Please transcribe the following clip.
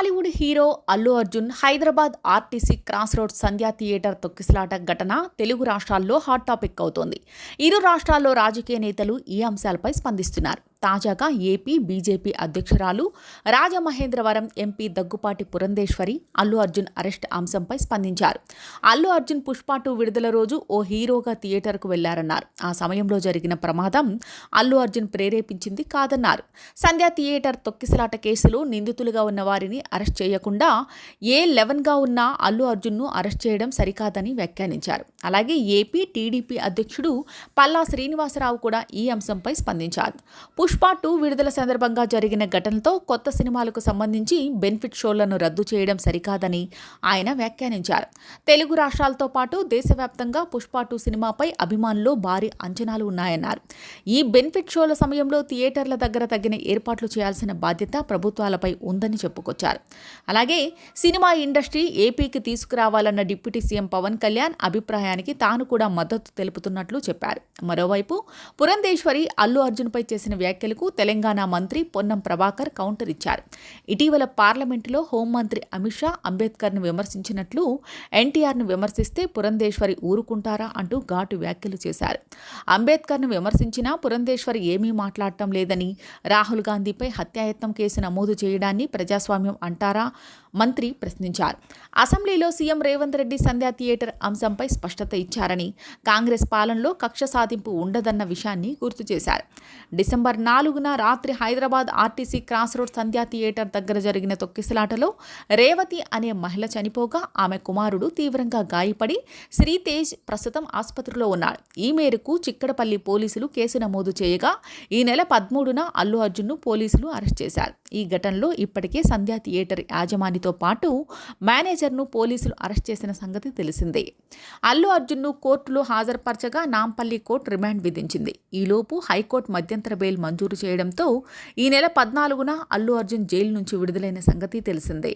Tollywood hero Allu Arjun Hyderabad RTC cross road Sandhya theatre తొక్కిసలాట ఘటన తెలుగు రాష్ట్రాల్లో hot topic అవుతోంది. ఇరు రాష్ట్రాల్లో రాజకీయ నేతలు ఈ అంశాలపై స్పందిస్తున్నారు. తాజాగా ఏపీ బీజేపీ అధ్యక్షురాలు రాజమహేంద్రవరం ఎంపీ దగ్గుపాటి పురంధేశ్వరి అల్లు అర్జున్ అరెస్ట్ అంశంపై స్పందించారు. అల్లు అర్జున్ పుష్ప టూ విడుదల రోజు ఓ హీరోగా థియేటర్కు వెళ్ళారన్నారు. ఆ సమయంలో జరిగిన ప్రమాదం అల్లు అర్జున్ ప్రేరేపించింది కాదన్నారు. సంధ్యా థియేటర్ తొక్కిసలాట కేసులో నిందితులుగా ఉన్న వారిని అరెస్ట్ చేయకుండా ఏ లెవెన్గా ఉన్న అల్లు అర్జున్ను అరెస్ట్ చేయడం సరికాదని వ్యాఖ్యానించారు. అలాగే ఏపీ టీడీపీ అధ్యక్షుడు పల్లా శ్రీనివాసరావు కూడా ఈ అంశంపై స్పందించారు. పుష్ప టూ విడుదల సందర్భంగా జరిగిన ఘటనతో కొత్త సినిమాలకు సంబంధించి బెనిఫిట్ షోలను రద్దు చేయడం సరికాదని ఆయన వ్యాఖ్యానించారు. తెలుగు రాష్ట్రాలతో పాటు దేశవ్యాప్తంగా పుష్ప టూ సినిమాపై అభిమానులు భారీ అంచనాలు ఉన్నాయన్నారు. ఈ బెనిఫిట్ షోల సమయంలో థియేటర్ల దగ్గర తగిన ఏర్పాట్లు చేయాల్సిన బాధ్యత ప్రభుత్వాలపై ఉందని చెప్పుకొచ్చారు. అలాగే సినిమా ఇండస్ట్రీ ఏపీకి తీసుకురావాలన్న డిప్యూటీ సీఎం పవన్ కళ్యాణ్ అభిప్రాయానికి తాను కూడా మద్దతు తెలుపుతున్నట్లు చెప్పారు. మరోవైపు పురంధేశ్వరి అల్లు అర్జున్పై చేసిన వ్యాఖ్య వ్యాఖ్యలకు తెలంగాణ మంత్రి పొన్నం ప్రభాకర్ కౌంటర్ ఇచ్చారు. ఇటీవల పార్లమెంటులో హోంమంత్రి అమిత్ షా అంబేద్కర్ను విమర్శించినట్లు ఎన్టీఆర్ను విమర్శిస్తే పురంధేశ్వరి ఊరుకుంటారా అంటూ ఘాటు వ్యాఖ్యలు చేశారు. అంబేద్కర్ను విమర్శించినా పురంధేశ్వరి ఏమీ మాట్లాడటం లేదని రాహుల్ గాంధీపై హత్యాయత్నం కేసు నమోదు చేయడాన్ని ప్రజాస్వామ్యం అంటారా? మంత్రి ప్రశ్నించారు. అసెంబ్లీలో సీఎం రేవంత్ రెడ్డి సంధ్యా థియేటర్ అంశంపై స్పష్టత ఇచ్చారని కాంగ్రెస్ పాలనలో కక్ష సాధింపు ఉండదన్న విషయాన్ని గుర్తు చేశారు. డిసెంబర్ నాలుగున రాత్రి Hyderabad RTC cross road Sandhya theatre దగ్గర జరిగిన తొక్కిసలాటలో రేవతి అనే మహిళ చనిపోగా ఆమె కుమారుడు తీవ్రంగా గాయపడి శ్రీతేజ్ ప్రస్తుతం ఆసుపత్రిలో ఉన్నాడు. ఈ మేరకు చిక్కడపల్లి పోలీసులు కేసు నమోదు చేయగా ఈ నెల పదమూడున అల్లు అర్జున్ను పోలీసులు అరెస్ట్ చేశారు. ఈ ఘటనలో ఇప్పటికే సంధ్యా థియేటర్ యాజమానితో పాటు మేనేజర్ను పోలీసులు అరెస్ట్ చేసిన సంగతి తెలిసిందే. అల్లు అర్జున్ను కోర్టులో హాజరుపరచగా నాంపల్లి కోర్టు రిమాండ్ విధించింది. ఈలోపు హైకోర్టు మధ్యంతర బెయిల్ మంజూరు చేయడంతో ఈ నెల పద్నాలుగున అల్లు అర్జున్ జైలు నుంచి విడుదలైన సంగతి తెలిసిందే.